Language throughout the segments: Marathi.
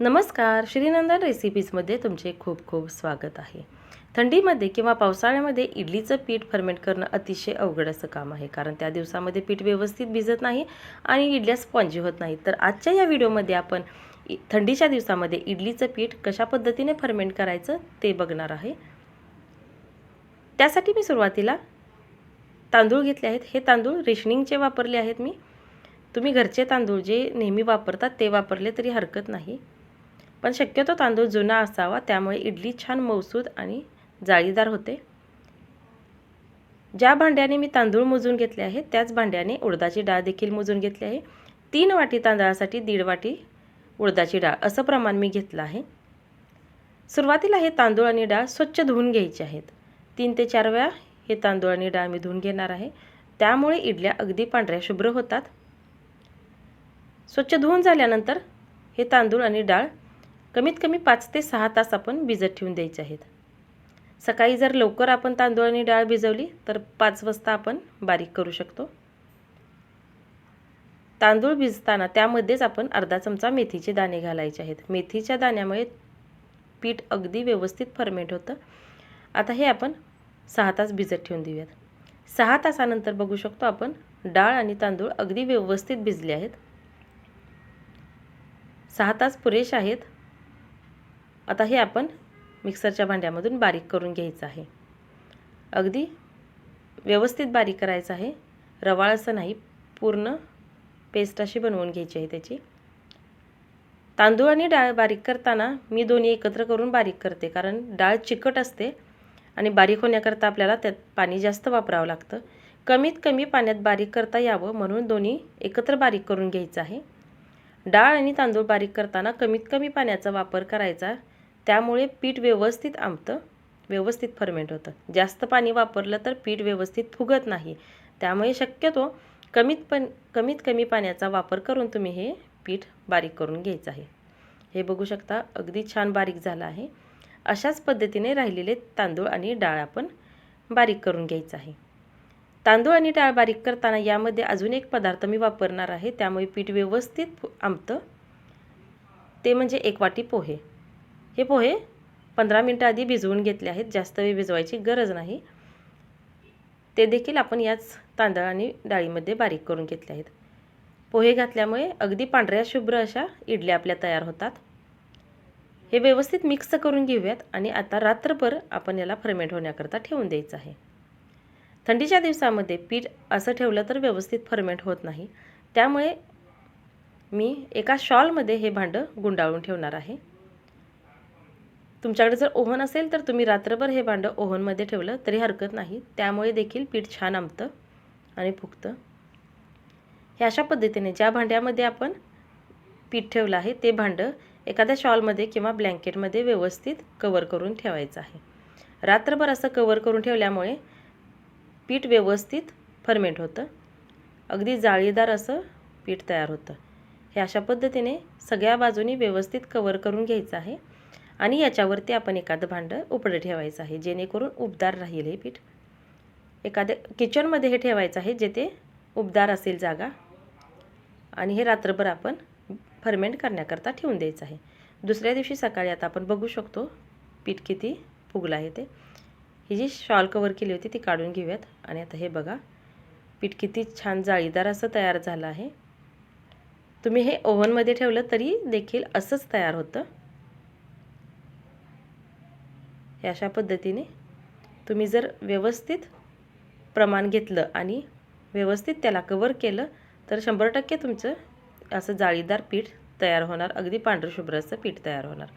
नमस्कार श्रीनंदन रेसिपीजमध्ये तुमचे खूप खूप स्वागत आहे. थंडीमध्ये किंवा पावसाळ्यामध्ये इडलीचं पीठ फर्मेंट करणं अतिशय अवघड असं काम आहे कारण त्या दिवसामध्ये पीठ व्यवस्थित भिजत नाही आणि इडल्या स्पॉन्जी होत नाही तर आजच्या या व्हिडिओमध्ये आपण इ- थंडीच्या दिवसामध्ये इडलीचं पीठ कशा पद्धतीने फर्मेंट करायचं ते बघणार आहे. त्यासाठी मी सुरुवातीला तांदूळ घेतले आहेत. हे तांदूळ रेशनिंगचे वापरले आहेत मी. तुम्ही घरचे तांदूळ जे नेहमी वापरतात ते वापरले तरी हरकत नाही. पण शक्यतो तांदूळ जुना असावा त्यामुळे इडली छान मौसूद आणि जाळीदार होते. ज्या भांड्याने मी तांदूळ मोजून घेतले आहे त्याच भांड्याने उडदाची डाळ देखील मोजून घेतली आहे. तीन वाटी तांदळासाठी दीड वाटी उडदाची डाळ असं प्रमाण मी घेतलं आहे. सुरुवातीला हे तांदूळ आणि डाळ स्वच्छ धुवून घ्यायचे आहेत. तीन ते चार वेळा हे तांदूळ आणि डाळ मी धुवून घेणार आहे. त्यामुळे इडल्या अगदी पांढऱ्या शुभ्र होतात. स्वच्छ धुवून झाल्यानंतर हे तांदूळ आणि डाळ कमीत कमी पाच ते सहा तास आपण भिजत ठेवून द्यायचे आहेत. सकाळी जर लवकर आपण तांदूळ आणि डाळ भिजवली तर पाच वाजता आपण बारीक करू शकतो. तांदूळ भिजताना त्यामध्येच आपण अर्धा चमचा मेथीचे दाणे घालायचे आहेत. मेथीच्या दाण्यामुळे पीठ अगदी व्यवस्थित फर्मेंट होतं. आता हे आपण सहा तास भिजत ठेवून देऊयात. सहा तासानंतर बघू शकतो आपण डाळ आणि तांदूळ अगदी व्यवस्थित भिजले आहेत. सहा तास पुरेश आहेत. आता हे आपण मिक्सरच्या भांड्यामधून बारीक करून घ्यायचं आहे. अगदी व्यवस्थित बारीक करायचं आहे. रवाळ असं नाही पूर्ण पेस्ट अशी बनवून घ्यायची आहे त्याची. तांदूळ आणि डाळ बारीक करताना मी दोन्ही एकत्र करून बारीक करते कारण डाळ चिकट असते आणि बारीक होण्याकरता आपल्याला त्यात पाणी जास्त वापरावं लागतं. कमीत कमी पाण्यात बारीक करता यावं म्हणून दोन्ही एकत्र बारीक करून घ्यायचं आहे. डाळ आणि तांदूळ बारीक करताना कमीत कमी पाण्याचा वापर करायचा त्यामुळे पीठ व्यवस्थित आंबतं व्यवस्थित फर्मेंट होतं. जास्त पाणी वापरलं तर पीठ व्यवस्थित फुगत नाही. त्यामुळे शक्यतो कमीत पण कमीत कमी पाण्याचा वापर करून तुम्ही हे पीठ बारीक करून घ्यायचं आहे. हे बघू शकता अगदी छान बारीक झालं आहे. अशाच पद्धतीने राहिलेले तांदूळ आणि डाळ आपण बारीक करून घ्यायचं आहे. तांदूळ आणि डाळ बारीक करताना यामध्ये अजून एक पदार्थ मी वापरणार आहे. त्यामुळे पीठ व्यवस्थित फु- ते म्हणजे एक वाटी पोहे. हे पोहे पंधरा मिनटं आधी भिजवून घेतले आहेत. जास्त वेळ भिजवायची गरज नाही. ते देखील आपण याच तांदळ आणि डाळीमध्ये बारीक करून घेतले आहेत. पोहे घातल्यामुळे अगदी पांढऱ्या शुभ्र अशा इडल्या आपल्या तयार होतात. हे व्यवस्थित मिक्स करून घेऊयात आणि आता रात्रभर आपण याला फर्मेंट होण्याकरता ठेवून द्यायचं आहे. थंडीच्या दिवसामध्ये पीठ असं ठेवलं तर व्यवस्थित फर्मेंट होत नाही. त्यामुळे मी एका शॉलमध्ये हे भांडं गुंडाळून ठेवणार आहे. तुमच्याकडे जर ओव्हन असेल तर तुम्ही रात्रभर हे भांडं ओव्हनमध्ये ठेवलं तरी हरकत नाही. त्यामुळे देखील पीठ छान आमतं आणि फुगतं. हे अशा पद्धतीने ज्या भांड्यामध्ये आपण पीठ ठेवलं आहे ते भांडं एखाद्या शॉलमध्ये किंवा ब्लँकेटमध्ये व्यवस्थित कवर करून ठेवायचं आहे. रात्रभर असं कवर करून ठेवल्यामुळे पीठ व्यवस्थित फर्मेंट होतं. अगदी जाळीदार असं पीठ तयार होतं. हे अशा पद्धतीने सगळ्या बाजूनी व्यवस्थित कवर करून घ्यायचं आहे. आणि याच्यावरती आपण एखादं भांडं उपडं ठेवायचं आहे जेणेकरून उबदार राहील हे पीठ. एखाद्या किचनमध्ये हे ठेवायचं आहे जेथे उबदार असेल जागा. आणि हे रात्रभर आपण फर्मेंट करण्याकरता ठेवून द्यायचं आहे. दुसऱ्या दिवशी सकाळी आता आपण बघू शकतो पीठ किती फुगलं आहे ते. ही जी शॉल कवर केली होती ती काढून घेऊयात. आणि आता हे बघा पीठ किती छान जाळीदार असं तयार झालं आहे. तुम्ही हे ओव्हनमध्ये ठेवलं तरी देखील असंच तयार होतं. हे अशा पद्धतीने तुम्ही जर व्यवस्थित प्रमाण घेतलं आणि व्यवस्थित त्याला कवर केलं तर शंभर टक्के तुमचं असं जाळीदार पीठ तयार होणार. अगदी पांढरशुभ्रचं असं पीठ तयार होणार.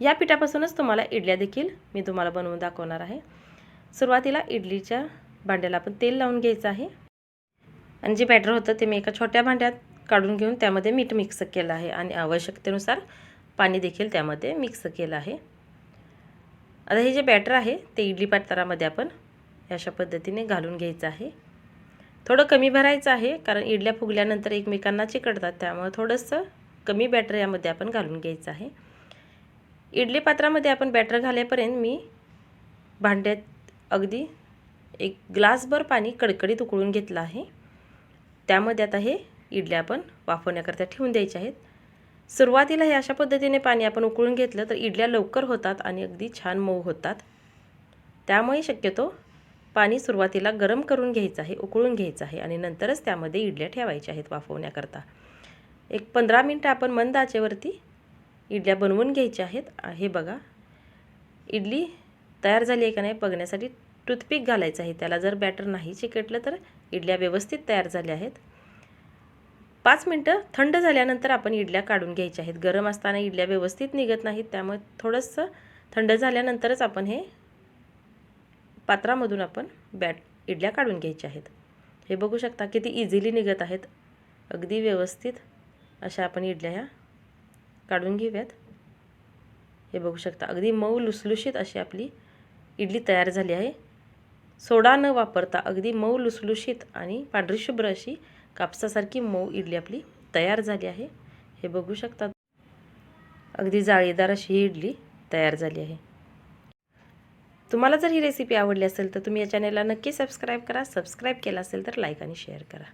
या पिठापासूनच तुम्हाला इडल्या देखील मी तुम्हाला बनवून दाखवणार आहे. सुरुवातीला इडलीच्या भांड्याला आपण तेल लावून घ्यायचं आहे. आणि जे बॅटर होतं ते मी एका छोट्या भांड्यात काढून घेऊन त्यामध्ये मीठ मिक्स केलं आहे. आणि आवश्यकतेनुसार पाणी देखील त्यामध्ये मिक्स केलं आहे. आता हे जे बॅटर आहे ते इडली पात्रामध्ये आपण अशा पद्धतीने घालून घ्यायचं आहे. थोडं कमी भरायचं आहे कारण इडल्या फुगल्यानंतर एकमेकांना चिकटतात त्यामुळे थोडंसं कमी बॅटर यामध्ये आपण घालून घ्यायचं आहे. इडली पात्रामध्ये आपण बॅटर घालेपर्यंत मी भांड्यात अगदी एक ग्लासभर पाणी कडकडीत उकळून घेतलं आहे. त्यामध्ये आता हे इडल्या आपण वाफवण्याकरता ठेवून द्यायच्या आहेत. सुरुवातीला हे अशा पद्धतीने पाणी आपण उकळून घेतलं तर इडल्या लवकर होतात आणि अगदी छान मऊ होतात. त्यामुळे शक्यतो पाणी सुरुवातीला गरम करून घ्यायचं आहे उकळून घ्यायचं आहे आणि नंतरच त्यामध्ये इडल्या ठेवायच्या आहेत वाफवण्याकरता. एक पंधरा मिनटं आपण मंद आचेवरती इडल्या बनवून घ्यायच्या आहेत. हे बघा. इडली तयार झाली आहे का नाही बघण्यासाठी टूथपिक घालायचं आहे. त्याला जर बॅटर नाही चिकटलं तर इडल्या व्यवस्थित तयार झाल्या आहेत. पाच मिनटं थंड झाल्यानंतर आपण इडल्या काढून घ्यायच्या आहेत. गरम असताना इडल्या व्यवस्थित निघत नाहीत त्यामुळे थोडंसं थंड झाल्यानंतरच आपण हे पात्रामधून आपण बॅट इडल्या काढून घ्यायच्या आहेत. हे बघू शकता किती इझिली निघत आहेत. अगदी व्यवस्थित अशा आपण इडल्या ह्या काढून घेऊयात. हे बघू शकता अगदी मऊ लुसलुशीत अशी आपली इडली तयार झाली आहे. सोडा न वापरता अगदी मऊ लुसलुशीत आणि पांढरी शुभ्र अशी कापसासारखी मऊ इडली आपली तयार झाली आहे. हे बघू शकता. अगदी जाळीदार अशी ही इडली तयार झाली आहे. तुम्हाला जर ही रेसिपी आवडली असेल तर तुम्ही या चॅनेलला नक्की सबस्क्राईब करा सबस्क्राईब केला असेल तर लाईक आणि शेअर करा.